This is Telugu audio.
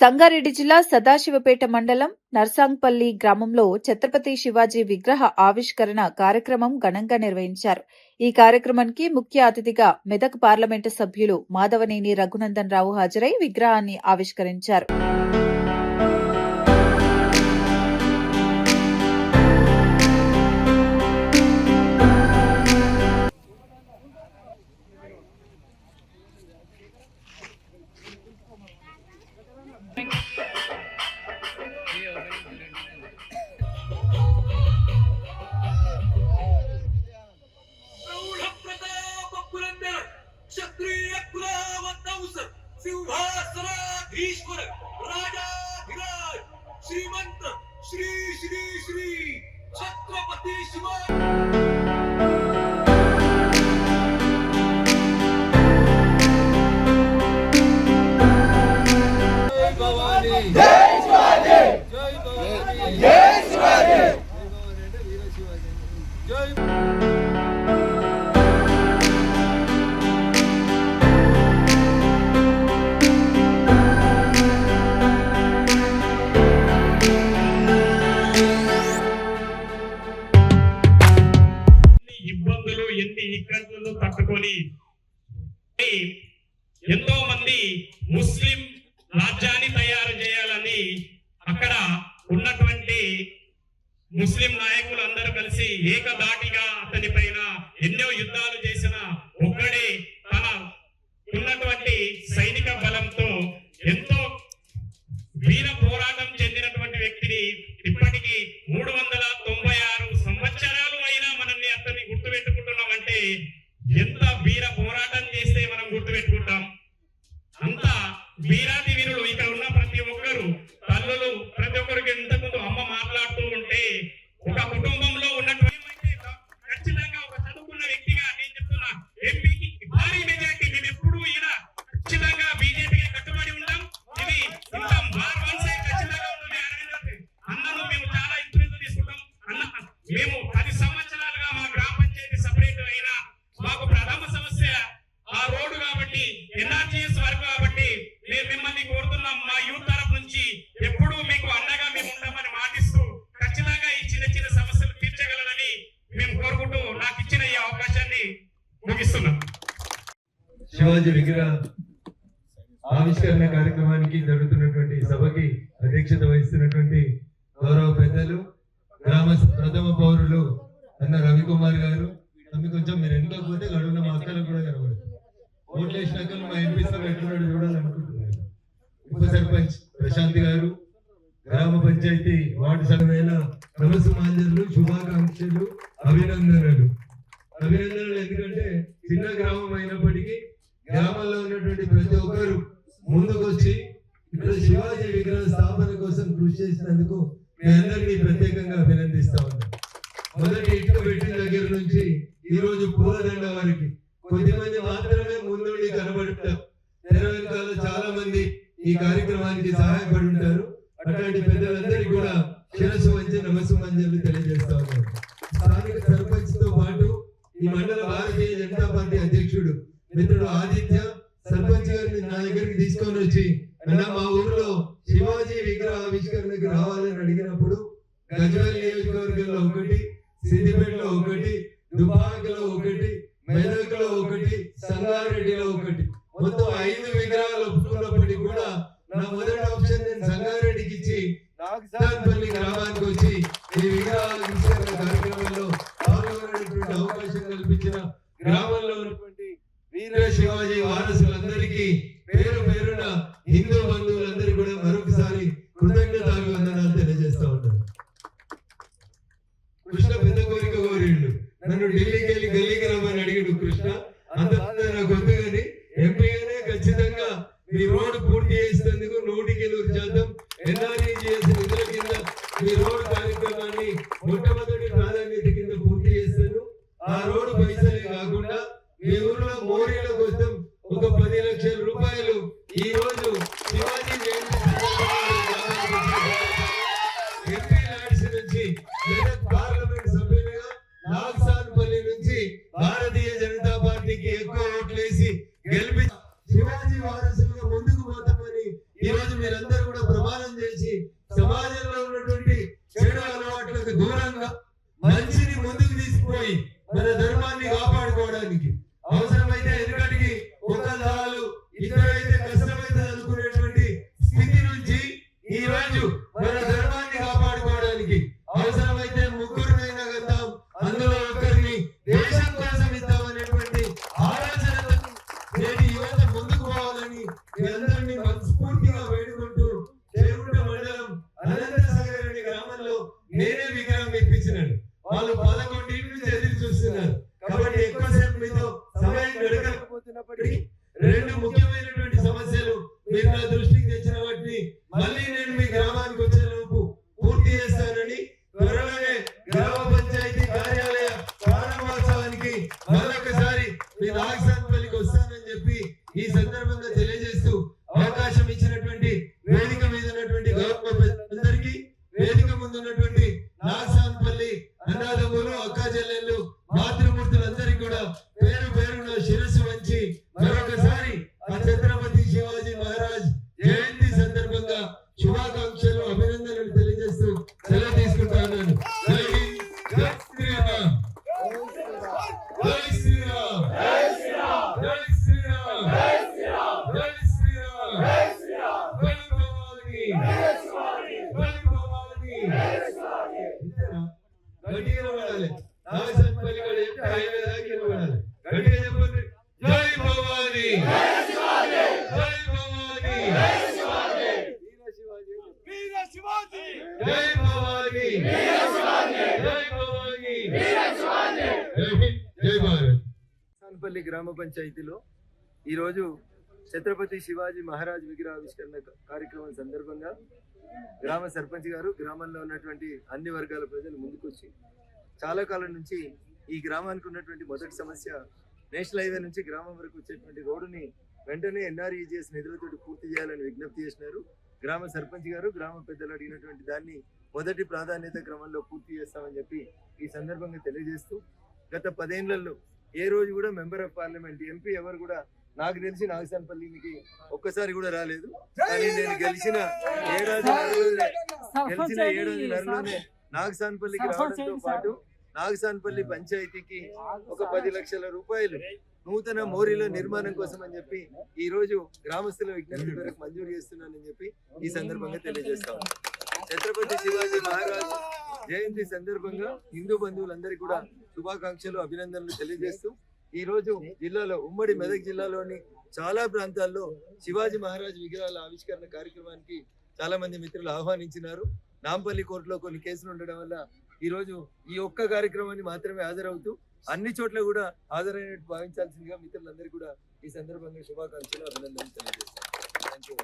సంగారెడ్డి జిల్లా సదాశివపేట మండలం నర్సాంగ్పల్లి గ్రామంలో ఛత్రపతి శివాజీ విగ్రహ ఆవిష్కరణ కార్యక్రమం ఘనంగా నిర్వహించారు. ఈ కార్యక్రమానికి ముఖ్య అతిథిగా మెదక్ పార్లమెంటు సభ్యులు మాధవనేని రఘునందన్ రావు హాజరై విగ్రహాన్ని ఆవిష్కరించారు. this one. ముస్లిం నాయకులు అందరూ కలిసి ఏకదాటిగా అతని పైన ఎన్నో యుద్ధాలు చేసిన ఒక్కడే తన ఉన్నటువంటి సైనిక బలంతో ఎంతో వీర పోరాటం చెందినటువంటి వ్యక్తిని ఇప్పటికి మూడు మేము పది సంవత్సరాలుగా మా గ్రామ పంచాయతీ సపరేట్ అయినా మాకు ప్రథమ సమస్య ఆ రోడ్డు కాబట్టి ఎన్ఆర్జీఎస్ వరకు కాబట్టి మేము మిమ్మల్ని కోరుతున్నాం. మా యూత్ తరఫు నుంచి ఎప్పుడూ మీకు అండగా మేము ఉంటామని మాటిస్తూ ఖచ్చితంగా ఈ చిన్న చిన్న సమస్యలు తీర్చగలనని మేము కోరుకుంటూ నాకు ఇచ్చిన ఈ అవకాశాన్ని ముగిస్తున్నాం. శివాజీ విగ్రహ ఆవిష్కరణ కార్యక్రమానికి జరుగుతున్నటువంటి సభకి అధ్యక్షత వహిస్తున్నటువంటి గౌరవ పెద్దలు గ్రామ ప్రథమ పౌరులు అన్న రవికుమార్ గారు. తమ్మి కొంచెం మీరు వెనుక పోతే గడువున మా అక్కలకు కూడా కనబడదు ఓట్లు వేసినాక మా ఎంపీ ఎట్లున్నాడు చూడాలనుకుంటున్నారు ఉప సర్పంచ్ ప్రశాంత్ గారు గ్రామ పంచాయతీ వార్డు సభ్యులైన నమస్మాంజలు శుభాకాంక్షలు అభినందనలు. అభినందనలు ఎందుకంటే చిన్న గ్రామం అయినప్పటికీ గ్రామంలో ఉన్నటువంటి ప్రతి ఒక్కరు ముందుకొచ్చి ఇక్కడ శివాజీ విగ్రహ స్థాపన కోసం కృషి చేసినందుకు మీ అందరినీ ప్రత్యేకంగా అభినందిస్తా ఉన్నాను మొదటి ఇటుక పెట్టిన దగ్గర నుంచి ఈ రోజు పూలదండ వారికి. కొద్దిమంది మాత్రమే ముందుండి కనబడుతారు. తెర వెనకాల చాలా మంది ఈ కార్యక్రమానికి సహాయపడి ఉంటారు. అట్లాంటి పెద్దలందరికీ కూడా శిరస్సు వంచి నమస్సుమంజలు తెలియజేస్తా ఉన్నారు స్థానిక సర్పంచ్తో పాటు ఈ మండల భారతీయ జనతా పార్టీ అధ్యక్షుడు మిత్రుడు ఆదిత్య సర్పంచ్ గారిని నా దగ్గరికి తీసుకొని వచ్చి అన్న మా ఊర్లో శివాజీ విగ్రహ ఆవిష్కరణకి రావాలని అడిగినప్పుడు గజ్వేల్ నియోజకవర్గంలో ఒకటి సిద్దిపేటలో ఒకటి దుబాకలో ఒకటి మెదక్లో ఒకటి సంగారెడ్డిలో ఒకటి. మొత్తం ఐదు విగ్రహాలు ఒప్పుకున్నప్పటికీ కూడా నా మొదటి ఆప్షన్ నేను సంగారెడ్డికి ఇచ్చి నాగసాన్పల్లి గ్రామానికి వచ్చి ఈ విగ్రహాలు ఆవిష్కరణ కార్యక్రమంలో పాల్గొనేటువంటి అవకాశం కల్పించిన గ్రామంలో ఉన్నటువంటి వీర శివాజీ వారసులందరికీ కృష్ణ అంత నాకు వద్దు కానీ ఎంపీగానే ఖచ్చితంగా మీ రోడ్డు పూర్తి చేసినందుకు నూటికి నూరు శాతం ఎన్ఆర్ఏ చేసిన నిధుల కింద మీ రోడ్డు కార్యక్రమాన్ని మొట్టమొదటి ప్రాధాన్యత కింద పూర్తి చేస్తాను. ఆ రోడ్డు పైసలే కాకుండా మీ ఊర్లో మోరీల కోసం ఒక పది లక్షల రూపాయలు ఈ రోజు మీ అందరినీ మనస్ఫూర్తిగా వేడుకుంటూ మండలం అనే గ్రామంలో నేనే విగ్రహం ఇప్పించినాను వాళ్ళు పదకొండింటి నుంచి ఎదురు చూస్తున్నారు. కాబట్టి ఎక్కువసేపు మీతో సమయం రెండు ముఖ్యమైనటువంటి సమస్యలు మీరు నా దృష్టికి తెచ్చిన వాటిని మళ్ళీ నేను మీ గ్రామానికి వచ్చే లోపు పూర్తి చేస్తానని త్వరలోనే గ్రామ పంచాయతీ కార్యాలయ ప్రారంభోత్సవానికి మరొకసారి మీ నాగసాన్పల్లికి వస్తానని చెప్పి ఈ సందర్భంగా అవకాశం ఇచ్చినటువంటి వేదిక మీద ఉన్నటువంటి గౌరవ పెద్దలందరికీ వేదిక ముందు ఉన్నటువంటి నాగసాన్పల్లి అన్నాదములు అక్కా చెల్లెళ్ళు మాతృమూర్తులందరికీ కూడా పేరు పేరున శిరస్సు వంచి మరొకసారి ఆ ఛత్రపతి శివాజీ మహారాజ్ సాన్పల్లి గ్రామ పంచాయతీలో ఈరోజు ఛత్రపతి శివాజీ మహారాజ్ విగ్రహావిష్కరణ కార్యక్రమం సందర్భంగా గ్రామ సర్పంచ్ గారు గ్రామంలో ఉన్నటువంటి అన్ని వర్గాల ప్రజలు ముందుకొచ్చి చాలా కాలం నుంచి ఈ గ్రామానికి ఉన్నటువంటి మొదటి సమస్య నేషనల్ హైవే నుంచి గ్రామం వరకు వచ్చేటువంటి రోడ్డుని వెంటనే ఎన్ఆర్ఈజిఎస్ నిధులతో పూర్తి చేయాలని విజ్ఞప్తి చేసినారు. గ్రామ సర్పంచ్ గారు గ్రామ పెద్దలు అడిగినటువంటి దాన్ని మొదటి ప్రాధాన్యత క్రమంలో పూర్తి చేస్తామని చెప్పి ఈ సందర్భంగా తెలియజేస్తూ గత పదేళ్ళలో ఏ రోజు కూడా మెంబర్ ఆఫ్ పార్లమెంట్ ఎంపీ ఎవరు కూడా నాకు తెలిసి నాగసాన్పల్లికి ఒక్కసారి కూడా రాలేదు. కానీ నేను గెలిచిన ఏడాది గెలిచిన ఏడాది నెలలోనే నాగసాన్పల్లికి రావడంతో పాటు నాగసాన్పల్లి పంచాయతీకి ఒక పది లక్షల రూపాయలు నూతన మోరీల నిర్మాణం కోసం అని చెప్పి ఈ రోజు గ్రామస్తుల విజ్ఞప్తి మేరకు మంజూరు చేస్తున్నానని చెప్పి ఈ సందర్భంగా తెలియజేస్తాము ఛత్రపతి శివాజీ మహారాజ్ జయంతి సందర్భంగా హిందూ బంధువులందరికీ కూడా శుభాకాంక్షలు అభినందనలు తెలియజేస్తూ ఈ రోజు జిల్లాలో ఉమ్మడి మెదక్ జిల్లాలోని చాలా ప్రాంతాల్లో శివాజీ మహారాజ్ విగ్రహాల ఆవిష్కరణ కార్యక్రమానికి చాలా మంది మిత్రులు ఆహ్వానించినారు. నాంపల్లి కోర్టులో కొన్ని కేసులు ఉండడం వల్ల ఈ రోజు ఈ ఒక్క కార్యక్రమాన్ని మాత్రమే హాజరవుతూ అన్ని చోట్ల కూడా హాజరైనట్టు భావించాల్సిందిగా మిత్రులందరికీ కూడా ఈ సందర్భంగా శుభాకాంక్షలు అభినందనలు తెలియజేస్తాను. Thank you